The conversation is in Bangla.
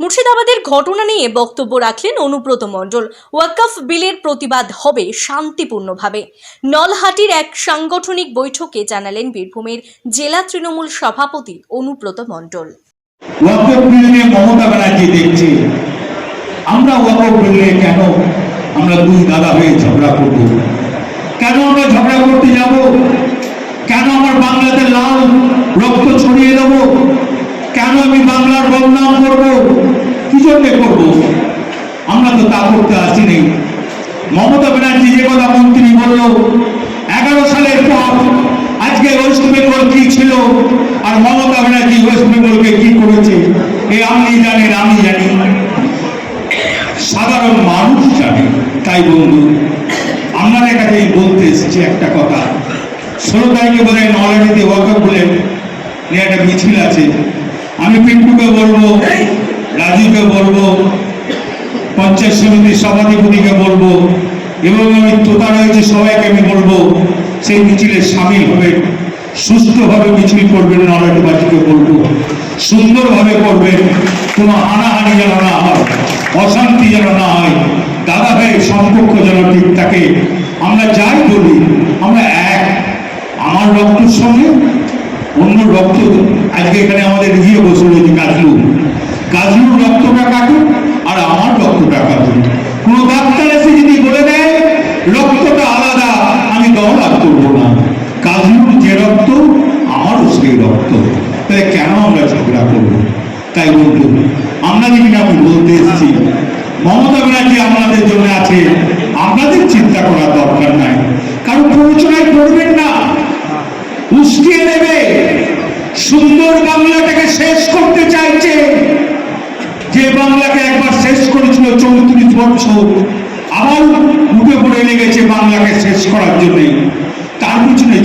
মুর্শিদাবাদের ঘটনা নিয়ে বক্তব্য রাখলেন অনুব্রত মণ্ডল। ওয়াকফ বিলের প্রতিবাদ হবে শান্তিপূর্ণভাবে। নলহাটির এক সাংগঠনিক বৈঠকে জানালেন বীরভূমের জেলা তৃণমূল সভাপতি অনুব্রত মণ্ডল। আমরা কেন আমরা দুই দাদা হয়ে ঝগড়া করব? কেন আমরা ঝগড়া করতে যাব? কেন আমার বাংলাতে লাল রক্ত ছড়িয়ে দেব? আমি বাংলার বদনাম করব? কি জন্য করব? আমরা তো তা করতে আসিনি। মমতা ব্যানার্জি যে কথা মন্ত্রী বলল, এগারো সালের পর আজকে ওয়েস্ট বেঙ্গল কি ছিল আর মমতা ব্যানার্জি ওয়েস্ট বেঙ্গলকে কি করেছে, এ আপনি জানেন আমি জানি। সাধারণ মানুষ জানে, তাই বন্ধু, আপনাদের কাছে বলতে এসেছি একটা কথা। ষোলো তারিখে বোধ হয় নলাটিতে ওয়াকফ বলে একটা মিছিল আছে। আমি পিন্টুকে বলব রাজুকে বলব পঞ্চায়েত সমিতির সভাধিপতিকে বলব এবং আমি তোতা রয়েছে সবাইকে আমি বলব সেই মিছিলে সামিল হবে সুস্থভাবে মিছিল করবেন নলাটিবাসীকে বলব। সুন্দরভাবে করবেন কোনো হানাহানি যেন না হয় অশান্তি যেন না হয় দাদা ভাইয়ের সম্পর্ক যেন ঠিক থাকে। আমরা যাই বলি আমরা এক আমার রক্তের সঙ্গে অন্য রক্ত আজকে এখানে আমাদের গিয়ে বসে রয়েছে, কাজলু। কাজলুর রক্তটা কাটুন আর আমার রক্তটা কাটুন কোন ডাক্তার এসে যদি বলে দেয়, রক্তটা আলাদা, আমি দহলাদ করব না। কাজলুর যে রক্ত, আমারও সেই রক্ত। তাহলে কেন আমরা ঝগড়া করব? তাই বলব, আমরা যদি আমি বলতে এসেছি, মমতা ব্যানার্জি আপনাদের জন্য আছে। আপনাদের চিন্তা করার দরকার নাই। কারণ প্ররোচনায় করবেন না। উস্কিয়ে দেবে সুন্দর বাংলাটাকে শেষ করতে চাইছে। যে বাংলাকে একবার শেষ করেছিল চৌত্রিশ বছর, আবার উঠে পড়ে লেগেছে বাংলাকে শেষ করার জন্য। তার পিছনে